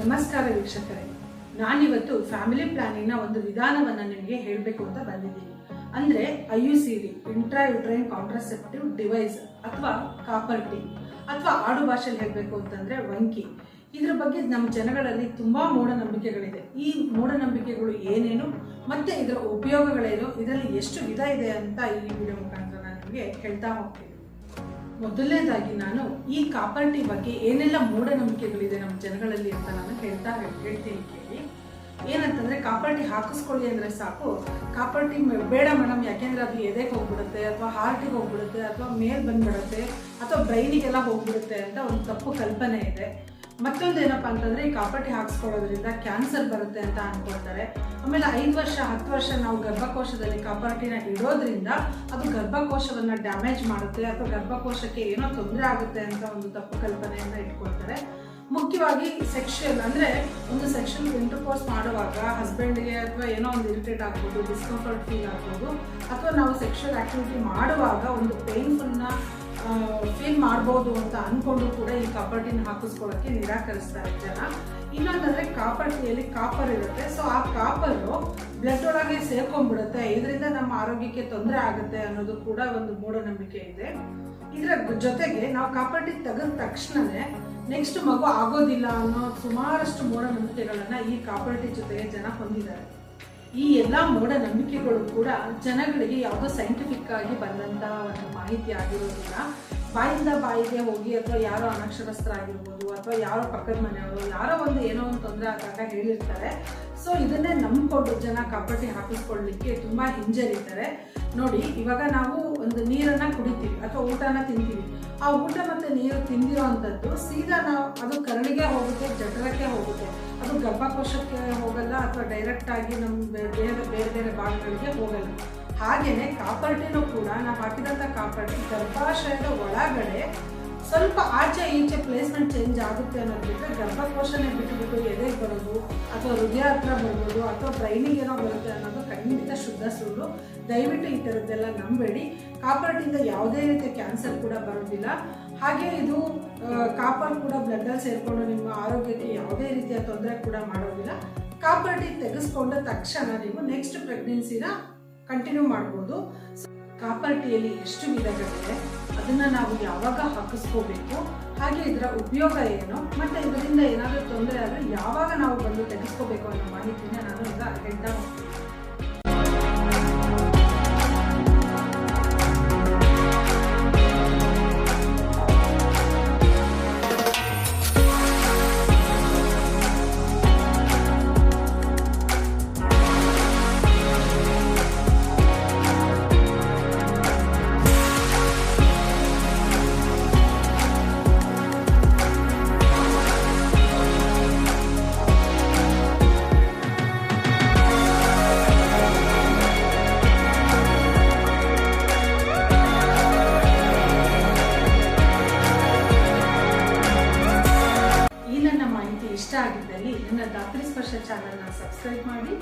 ನಮಸ್ಕಾರ ವೀಕ್ಷಕರೇ. ನಾನಿವತ್ತು ಫ್ಯಾಮಿಲಿ ಪ್ಲಾನಿಂಗ್ನ ಒಂದು ವಿಧಾನವನ್ನು ನಿಮಗೆ ಹೇಳಬೇಕು ಅಂತ ಬಂದಿದ್ದೀನಿ. ಅಂದರೆ I U C D intrauterine contraceptive device ಅಥವಾ ಕಾಪರ್ ಟಿ ಅಥವಾ ಆಡು ಭಾಷೆಯಲ್ಲಿ ಹೇಳಬೇಕು ಅಂತಂದರೆ ವಂಕಿ ಇದ್ರ ಬಗ್ಗೆ ನಮ್ಮ ಜನಗಳಲ್ಲಿ ತುಂಬ ಮೂಢನಂಬಿಕೆಗಳಿದೆ. ಈ ಮೂಢನಂಬಿಕೆಗಳು ಏನೇನು ಮತ್ತು ಇದರ ಉಪಯೋಗಗಳೇನು, ಇದರಲ್ಲಿ ಎಷ್ಟು ವಿಧ ಇದೆ ಅಂತ ಈ ವಿಡಿಯೋ ಮುಖಾಂತರ ನಾನು ನಿಮಗೆ ಹೇಳ್ತಾ ಹೋಗ್ತೀನಿ. ಮೊದಲನೇದಾಗಿ ನಾನು ಈ ಕಾಪರ್ ಟೀ ಬಗ್ಗೆ ಏನೆಲ್ಲ ಮೂಢನಂಬಿಕೆಗಳಿದೆ ನಮ್ಮ ಜನಗಳಲ್ಲಿ ಅಂತ ನಾನು ಹೇಳ್ತಾ ಹೇಳ್ತೀನಿ ಕೇಳಿ. ಏನಂತಂದ್ರೆ ಕಾಪರ್ಟಿ ಹಾಕಿಸ್ಕೊಳ್ಳಿ ಅಂದ್ರೆ ಸಾಕು. ಕಾಪರ್ಟಿ ಬೇಡ ಮೇಡಮ್, ಯಾಕೆಂದ್ರೆ ಅದು ಎದೆಗೆ ಹೋಗ್ಬಿಡುತ್ತೆ ಅಥವಾ ಹಾರ್ಟಿಗೆ ಹೋಗ್ಬಿಡುತ್ತೆ ಅಥವಾ ಮೇಲ್ ಬಂದ್ಬಿಡುತ್ತೆ ಅಥವಾ ಬ್ರೈನಿಗೆಲ್ಲ ಹೋಗ್ಬಿಡುತ್ತೆ ಅಂತ ಒಂದು ತಪ್ಪು ಕಲ್ಪನೆ ಇದೆ. ಮತ್ತೊಂದು ಏನಪ್ಪಾ ಅಂತಂದ್ರೆ ಈ ಕಾಪರ್ಟಿ ಹಾಕ್ಸ್ಕೊಳ್ಳೋದ್ರಿಂದ ಕ್ಯಾನ್ಸರ್ ಬರುತ್ತೆ ಅಂತ ಅನ್ಕೊಳ್ತಾರೆ ಆಮೇಲೆ ಐದು ವರ್ಷ, ಹತ್ತು ವರ್ಷ ನಾವು ಗರ್ಭಕೋಶದಲ್ಲಿ ಕಾಪರ್ ಟೀನ ಇಡೋದ್ರಿಂದ ಅದು ಗರ್ಭಕೋಶವನ್ನು ಡ್ಯಾಮೇಜ್ ಮಾಡುತ್ತೆ ಅಥವಾ ಗರ್ಭಕೋಶಕ್ಕೆ ಏನೋ ತೊಂದರೆ ಆಗುತ್ತೆ ಅಂತ ಒಂದು ತಪ್ಪು ಕಲ್ಪನೆಯನ್ನು ಇಟ್ಕೊಳ್ತಾರೆ. ಮುಖ್ಯವಾಗಿ ಸೆಕ್ಷನ್ ಅಂದರೆ ಒಂದು ಸೆಕ್ಷನ್ ಇಂಟರ್ಕೋರ್ಸ್ ಮಾಡುವಾಗ ಹಸ್ಬೆಂಡ್ಗೆ ಅಥವಾ ಏನೋ ಒಂದು ಇರಿಟೇಟ್ ಆಗ್ಬೋದು ಡಿಸ್ಕಂಫರ್ಟ್ ಫೀಲ್ ಆಗ್ಬೋದು, ಅಥವಾ ನಾವು ಸೆಕ್ಷುಯಲ್ ಆಕ್ಟಿವಿಟಿ ಮಾಡುವಾಗ ಒಂದು ಪೇನ್ಫುಲ್ನ ಫೀಲ್ ಮಾಡ್ಬೋದು ಅಂತ ಅಂದ್ಕೊಂಡು ಕೂಡ ಈ ಕಬಡ್ಡಿನ ಹಾಕಿಸ್ಕೊಳ್ಳೋಕ್ಕೆ ನಿರಾಕರಿಸ್ತಾರೆ ಜನ. ಇನ್ನೊಂದಂದ್ರೆ ಕಾಪರ್ ಟೀಯಲ್ಲಿ ಕಾಪರ್ ಇರುತ್ತೆ. ಸೊ ಆ ಕಾಪರು ಬ್ಲಡ್ ಒಳಗೆ ಸೇರ್ಕೊಂಡ್ಬಿಡುತ್ತೆ. ಇದರಿಂದ ನಮ್ಮ ಆರೋಗ್ಯಕ್ಕೆ ತೊಂದರೆ ಆಗುತ್ತೆ ಅನ್ನೋದು ಕೂಡ ಒಂದು ಮೂಢನಂಬಿಕೆ ಇದೆ. ಇದರ ಜೊತೆಗೆ ನಾವು ಕಾಪರ್ ಟೀ ತೆಗೆದ ತಕ್ಷಣನೇ ನೆಕ್ಸ್ಟ್ ಮಗು ಆಗೋದಿಲ್ಲ ಅನ್ನೋ ಸುಮಾರಷ್ಟು ಮೂಢನಂಬಿಕೆಗಳನ್ನ ಈ ಕಾಪರ್ ಟೀ ಜೊತೆಗೆ ಜನ ಹೊಂದಿದ್ದಾರೆ. ಈ ಎಲ್ಲ ಮೂಢನಂಬಿಕೆಗಳು ಕೂಡ ಜನಗಳಿಗೆ ಯಾವುದೋ ಸೈಂಟಿಫಿಕ್ ಆಗಿ ಬಂದಂತ ಒಂದು ಮಾಹಿತಿ ಆಗಿರೋದಿಲ್ಲ ಬಾಯಿಂದ ಬಾಯಿಗೆ ಹೋಗಿ ಅಥವಾ ಯಾರೋ ಅನಕ್ಷರಸ್ಥರಾಗಿರ್ಬೋದು ಅಥವಾ ಯಾರೋ ಪಕ್ಕದ ಮನೆಯವರು ಯಾರೋ ಒಂದು ಏನೋ ಒಂದು ತೊಂದರೆ ಆದಾಗ ಹೇಳಿರ್ತಾರೆ. ಸೊ ಇದನ್ನೇ ನಂಬಿಕೊಂಡು ಜನ ಕಬಡ್ಡಿ ಹಾಕಿಸ್ಕೊಳ್ಳಿಕ್ಕೆ ತುಂಬ ಹಿಂಜರಿತಾರೆ. ನೋಡಿ, ಇವಾಗ ನಾವು ಒಂದು ನೀರನ್ನು ಕುಡಿತೀವಿ ಅಥವಾ ಊಟನ ತಿಂತೀವಿ. ಆ ಊಟ ಮತ್ತು ನೀರು ತಿಂದಿರೋ ಅಂಥದ್ದು ಸೀದಾ ನಾವು ಅದು ಕರಳಿಗೆ ಹೋಗುತ್ತೆ, ಜಠರಕ್ಕೆ ಹೋಗುತ್ತೆ. ಅದು ಗರ್ಭಕೋಶಕ್ಕೆ ಹೋಗಲ್ಲ ಅಥವಾ ಡೈರೆಕ್ಟಾಗಿ ನಮ್ಮ ದೇಹದ ಬೇರೆ ಬೇರೆ ಭಾಗಗಳಿಗೆ ಹೋಗಲ್ಲ. ಹಾಗೇನೆ ಕಾಪರ್ಟಿನೂ ಕೂಡ ನಾವು ಹಾಕಿದಂಥ ಕಾಪರ್ಟಿ ಗರ್ಭಾಶಯದ ಒಳಗಡೆ ಸ್ವಲ್ಪ ಆಚೆ ಈಚೆ ಪ್ಲೇಸ್ಮೆಂಟ್ ಚೇಂಜ್ ಆಗುತ್ತೆ ಅನ್ನೋದು ಗರ್ಭಕೋಶನೆ ಗರ್ಭಕೋಶನೇ ಬಿಟ್ಟುಬಿಟ್ಟು ಎದೆಗೆ ಬರೋದು ಅಥವಾ ಹೃದಯ ಹತ್ರ ಬರ್ಬೋದು ಅಥವಾ ಬ್ರೈನಿಗೆ ಏನೋ ಬರುತ್ತೆ ಅನ್ನೋದು ಖಂಡಿತ ಶುದ್ಧ ಸುಳ್ಳು. ದಯವಿಟ್ಟು ಈ ಥರದ್ದೆಲ್ಲ ನಂಬೇಡಿ. ಕಾಪರ್ಟಿಂದ ಯಾವುದೇ ರೀತಿಯ ಕ್ಯಾನ್ಸರ್ ಕೂಡ ಬರೋದಿಲ್ಲ. ಹಾಗೆ ಇದು ಕಾಪರ್ ಕೂಡ ಬ್ಲಡ್ಡಲ್ಲಿ ಸೇರಿಕೊಂಡು ನಿಮ್ಮ ಆರೋಗ್ಯಕ್ಕೆ ಯಾವುದೇ ರೀತಿಯ ತೊಂದರೆ ಕೂಡ ಮಾಡೋದಿಲ್ಲ. ಕಾಪರ್ಟಿ ತೆಗೆಸ್ಕೊಂಡ ತಕ್ಷಣ ನೀವು ನೆಕ್ಸ್ಟ್ ಪ್ರೆಗ್ನೆನ್ಸಿನ ಕಂಟಿನ್ಯೂ ಮಾಡ್ಬೋದು. ಕಾಪರ್ ಟೀಯಲ್ಲಿ ಎಷ್ಟು ವಿಧಗಳಿವೆ ಅದನ್ನ ನಾವು ಯಾವಾಗ ಹಾಕಿಸ್ಕೋಬೇಕು, ಹಾಗೆ ಇದರ ಉಪಯೋಗ ಏನು, ಮತ್ತೆ ಇದರಿಂದ ಏನಾದರೂ ತೊಂದರೆ ಆದರೆ ಯಾವಾಗ ನಾವು ಬಂದು ತೆಗೆಸ್ಕೋಬೇಕು ಅನ್ನೋ ಮಾಹಿತಿನ ನಾನು ಈಗ ಹೇಳ್ತಾ ಹೋಗ್ತೀನಿ. ಇಷ್ಟ ಆಗಿದ್ದಲ್ಲಿ ನನ್ನ ದಾತ್ರಿ ಸ್ಪರ್ಶ ಚಾನಲ್ನ ಸಬ್ಸ್ಕ್ರೈಬ್ ಮಾಡಿ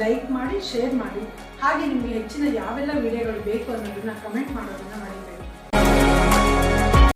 ಲೈಕ್ ಮಾಡಿ ಶೇರ್ ಮಾಡಿ. ಹಾಗೆ ನಿಮಗೆ ಹೆಚ್ಚಿನ ಯಾವೆಲ್ಲ ವಿಡಿಯೋಗಳು ಬೇಕು ಅನ್ನೋದನ್ನ ಕಮೆಂಟ್ ಮಾಡೋದನ್ನ ಮಾಡಿ.